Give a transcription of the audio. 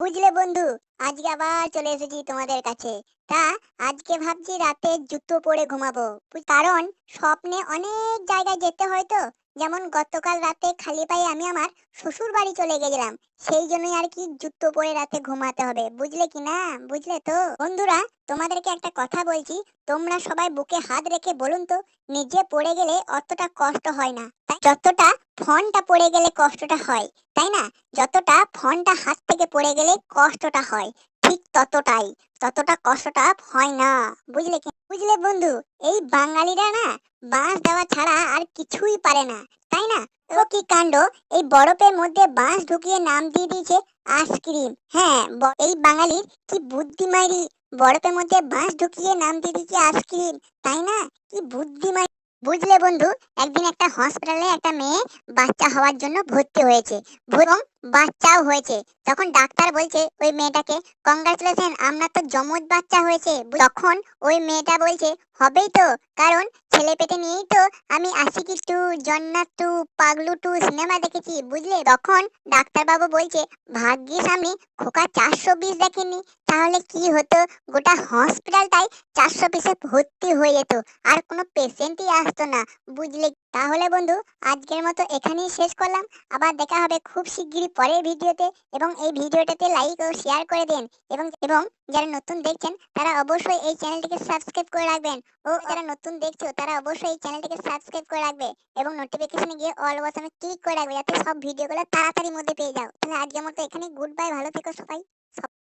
বুঝলে বন্ধু, আজকে আবার চলে এসেছি তোমাদের কাছে। তা আজকে ভাবছি রাতে জুতো পরে ঘুমাবো। কারণ স্বপ্নে অনেক জায়গায় যেতে হয় তো। যেমন গতকাল রাতে খালি পায়ে আমি আমার শ্বশুর বাড়ি চলে গেছিলাম। সেই জন্যই আর কি জুতো পরে রাতে ঘুমাতে হবে। বুঝলে কি না? বুঝলে তো? বন্ধুরা, তোমাদেরকে একটা কথা বলছি। তোমরা সবাই বুকে হাত রেখে বলুন তো, নিজে পড়ে গেলে অতটা কষ্ট হয় না। তাই যতটা ফোনটা পড়ে গেলে কষ্টটা হয়, তাই না? যতটা ফোনটা হাত থেকে পড়ে গেলে কষ্টটা হয়, ঠিক ততটাই। ততটা কষ্টটা হয় না, বুঝলে কি? বুঝলে বন্ধু, এই বাঙালিরা না বাঁশ দেওয়া ছাড়া আর কিছুই পারে না, তাই না? ও কি কাণ্ড? এই বরফের মধ্যে বাঁশ ঢুকিয়ে নাম দিয়ে দিয়েছে আইসক্রিম। হ্যাঁ এই বাঙালির কি বুদ্ধিমারি বরফের মধ্যে বাঁশ ঢুকিয়ে নাম দিয়ে দিয়েছে আইসক্রিম, তাই না? কি বুদ্ধিমারি বুঝলে বন্ধু, একদিন একটা হসপিটালে একটা মেয়ে বাচ্চা হওয়ার জন্য ভর্তি হয়েছে, এবং বাচ্চাও হয়েছে। তখন ডাক্তার বলছে, ওই মেয়েটাকে কংগ্রাচুলেশন আপনার তো জমজ বাচ্চা হয়েছে। তখন ওই মেয়েটা বলছে, হবেই তো, কারণ ছেলে পেটে নিয়েই তো আমি Aashiqui two Jannat two Paglu two cinema দেখেছি, বুঝলে? তখন ডাক্তারবাবু বলছে, ভাগ্যিস আমি খোকা চারশো বিশ দেখেনি। তাহলে কি হতো? গোটা হসপিটালটাই চারশো পিসে ভর্তি হয়ে যেত। আর কোনো পেশেন্টই আসতো না, বুঝলে? তাহলে বন্ধু, আজকের মতো এখানেই শেষ করলাম। আবার দেখা হবে খুব শিগগিরই পরের ভিডিওতে। এবং এই ভিডিওটাতে লাইক ও শেয়ার করে দেন। এবং এবং যারা নতুন দেখছেন, তারা অবশ্যই এই চ্যানেলটিকে সাবস্ক্রাইব করে রাখবেন। ও যারা নতুন দেখছ, তারা অবশ্যই এই চ্যানেলটিকে সাবস্ক্রাইব করে রাখবে। এবং নোটিফিকেশনে গিয়ে অল বাটনে ক্লিক করে রাখবে। যাতে সব ভিডিওগুলো তাড়াতাড়ি মধ্যে পেয়ে যাও। তাহলে আজকের মতো এখানেই গুড বাই ভালো থেকো সবাই।